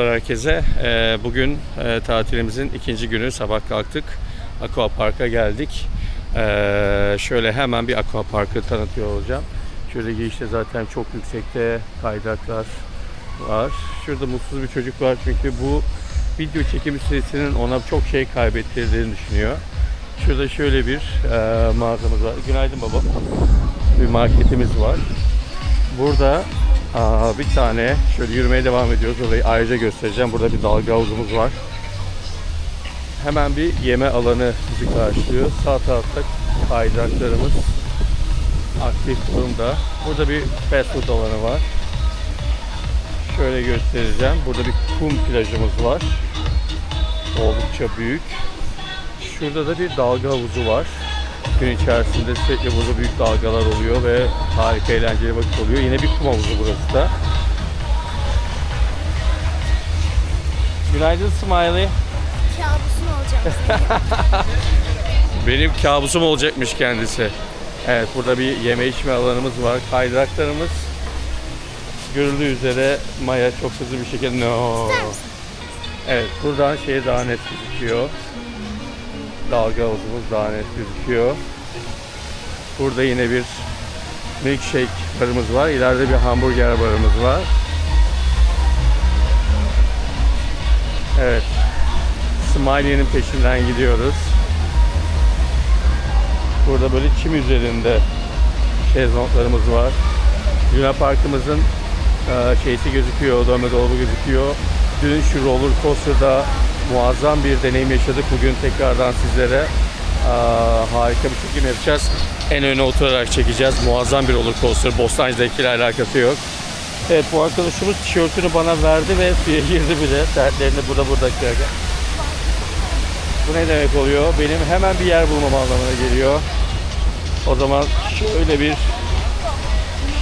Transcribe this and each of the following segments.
Merhabalar herkese. Ee, Bugün e, tatilimizin ikinci günü sabah kalktık. Aqua Park'a geldik. Ee, Şöyle hemen bir Aqua Park'ı tanıtıyor olacağım. Şöyle girişte zaten çok yüksekte kaydıraklar var. Şurada mutsuz bir çocuk var çünkü bu video çekimi süresinin ona çok şey kaybettirdiğini düşünüyor. Şurada şöyle bir e, mağazamız var. Günaydın baba. Bir marketimiz var. Burada aa, bir tane şöyle yürümeye devam ediyoruz. Orayı ayrıca göstereceğim. Burada bir dalga havuzumuz var. Hemen bir yeme alanı bizi karşılıyor. Sağ tarafta kaydıraklarımız aktif durumda. Burada bir fast food alanı var. Şöyle göstereceğim. Burada bir kum plajımız var. Oldukça büyük. Şurada da bir dalga havuzu var. Gün içerisinde sürekli burada büyük dalgalar oluyor ve harika eğlenceli vakit oluyor. Yine bir kum havuzu burası da. Günaydın Smiley. Kabusun olacak. Benim kabusum olacakmış kendisi. Evet burada bir yeme içme alanımız var. Kaydıraklarımız görüldüğü üzere Maya çok hızlı bir şekilde no. Evet buradan şey daha net gözüküyor. Dalga havuzumuz daha net gözüküyor. Burada yine bir milkshake barımız var. İleride bir hamburger barımız var. Evet. Smiley'nin peşinden gidiyoruz. Burada böyle çim üzerinde şezlonglarımız var. Luna Park'ımızın e, şeysi gözüküyor, dönme dolabı gözüküyor. Dün şu roller coaster'da muazzam bir deneyim yaşadık. Bugün tekrardan sizlere e, harika bir çekim yapacağız. En öne oturarak çekeceğiz. Muazzam bir roller coaster. Bostancı'dakiyle alakası yok. Evet bu arkadaşımız tişörtünü bana verdi ve suya girdi bile. Dertlerini burada burada bu ne demek oluyor? Benim hemen bir yer bulmam anlamına geliyor. O zaman şöyle bir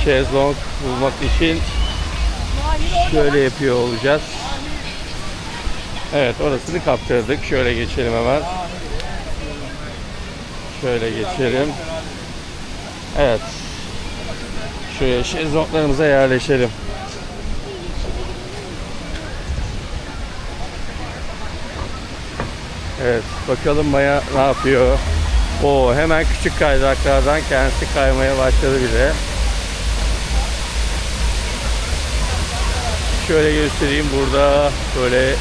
şezlong bulmak için şöyle yapıyor olacağız. Evet orasını kaptırdık. Şöyle geçelim hemen. Şöyle geçelim. Evet. Şuraya şezlonglarımıza yerleşelim. Evet, bakalım Maya ne yapıyor? O hemen küçük kaydıraklardan kendisi kaymaya başladı bile. Şöyle göstereyim burada böyle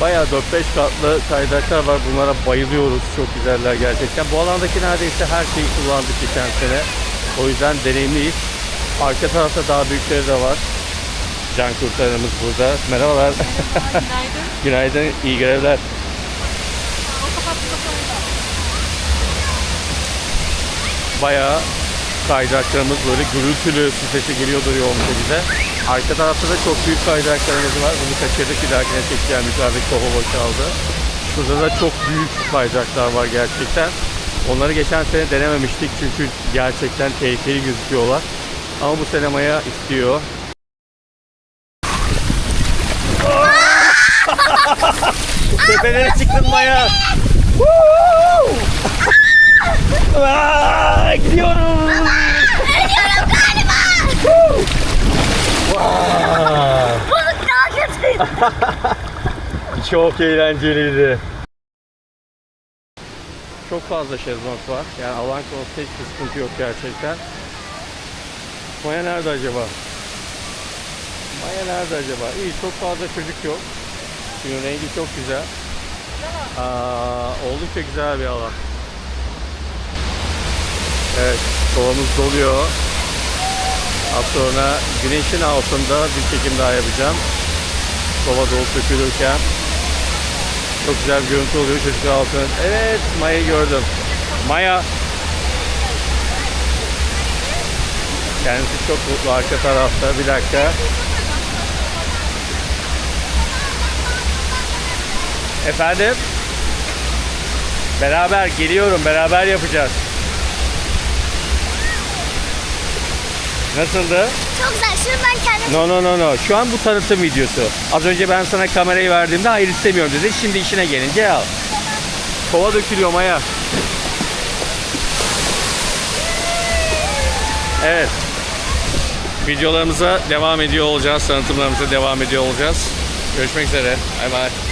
bayağı 4-5 katlı kaydıraklar var. Bunlara bayılıyoruz. Çok güzeller gerçekten. Bu alandaki neredeyse her şeyi kullandık geçen sene. O yüzden deneyimliyiz. Arka tarafta daha büyükleri de var. Can kurtaranımız burada. Merhabalar. Günaydın. Günaydın, iyi görevler. bayağı kaydıraklarımız böyle gürültülü sesi geliyordur yoğun bize. Arka tarafta da çok büyük kaydıraklarımız var. Bunu kaçırdık bir dahakine çekeceğim yukarıdaki kofa boşaldı. Şurada da çok büyük kaydıraklar var gerçekten. Onları geçen sene denememiştik çünkü gerçekten tehlikeli gözüküyorlar. Ama bu sene Maya istiyor. Tepelere çıktın Maya. Gidiyoruz. Çok eğlenceliydi. Çok fazla şezlong var. Yani alan konusunda hiçbir sıkıntı yok gerçekten. Maya nerede acaba? Maya nerede acaba? İyi çok fazla çocuk yok. Suyun rengi çok güzel. Aa, oldukça güzel bir alan. Evet, kovamız doluyor. Az sonra güneşin altında bir çekim daha yapacağım. Kova dolup dökülürken. Çok güzel bir görüntü oluyor çocuklar altında. Evet, Maya'yı gördüm. Maya. Kendisi çok mutlu arka tarafta. Bir dakika. Efendim? Beraber geliyorum. Beraber yapacağız. Nasıldı? Çok güzel. Şimdi ben kendim No no no no. Şu an bu tanıtım videosu. Az önce ben sana kamerayı verdiğimde hayır istemiyorum dedi. Şimdi işine gelince al. Kova dökülüyor Maya. Evet. Videolarımıza devam ediyor olacağız. Tanıtımlarımıza devam ediyor olacağız. Görüşmek üzere. Bay bay.